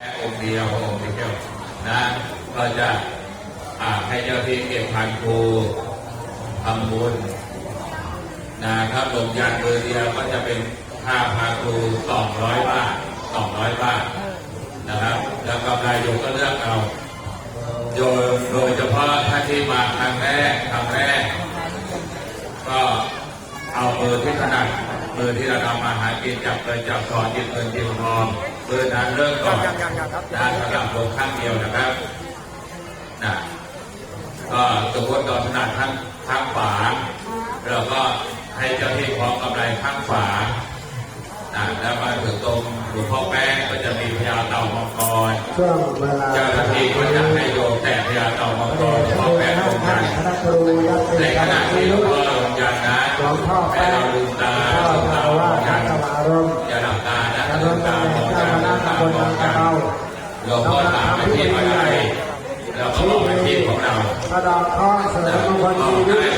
แค่องค์เดียวองค์เดียวนะก็จะอ่าให้เจ้าที่เก็บพันครูทำบุญนะครับลงยันมือเดียวก็จะเป็นค่าพาครูสองร้อยบาทสองร้อยบาทนะครับ แล้วก็นายโยก็เลือกเอาโดยโดยเฉพาะท่านที่มาครั้งแรกครั้งแรก เอาเบอร์ที่ถนัดเบอร์ที่เราทำมาหากินจับเงินจับทองจิตเงินจิตทองเบอร์นั้นเริ่มก่อนยังยังยังครับนะสำหรับลงข้างเดียวนะครับนะก็สมมติเราถนัดข้างข้างขวาเราก็ให้เจ้าที่คล้องกำไรข้างขวานะแล้วมาถึงตรงหลวงพ่อแป้งก็จะมีพญาเต่ามังกรช่วงเวลาเจ้าหน้าที่ก็จะให้โยมแต่พญาเต่ามังกรหลวงพ่อแป้งตรงท่านั้นนคณะครูยัดในเป็นขคณะณะครูที่หลวงพ่อลงยันนะห ลวงพ่อให้แป้งเราลืมตาพ่อลืมเจ้าตาอาวาลสงยันารมณ์อย่าหลับตานะกระลืทรวมตาตำแหมน่องงเจ้ากันคลืณะมตามองตบลบางกระกันเบาเรามอาชีพอะไรเราก็บอกอาชีพของเรากระดองทอเสริเรามมงคลบอกชีวิได้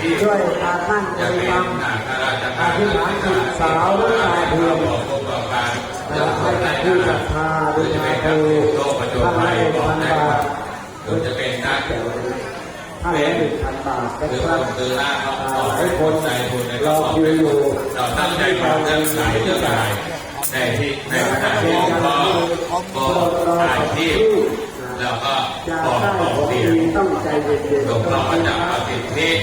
ตช่วยการนั่งบจะริเป็นกรรมข้าราชการอธิษฐานจิตสาวรือตาเทียมบอกประกอบการให้เรื่องของกัราบยผู้ศการัทธาดูรือจะแลเป็นคนัรูกโลกประจนท่านภัละยหนึ่งบอกพันได้บาทหรือจะเป็นนัก ห้านหนึ่งพันบาทเป็นคือคครั้งนคือหน้าเขาอ่าให้คนใจทุนในรก็อบอกคิวอยู่ เราตั้งใจทำเรื่องไหนเรื่องอะไรในที่ในขณะที่หลวงพ่อก็อาชีพแล้วก็จะบอกได้บอกผลเดีดียวต้องใจเย็นหลวงๆพ่อต้องก็จะเอาสิทธิ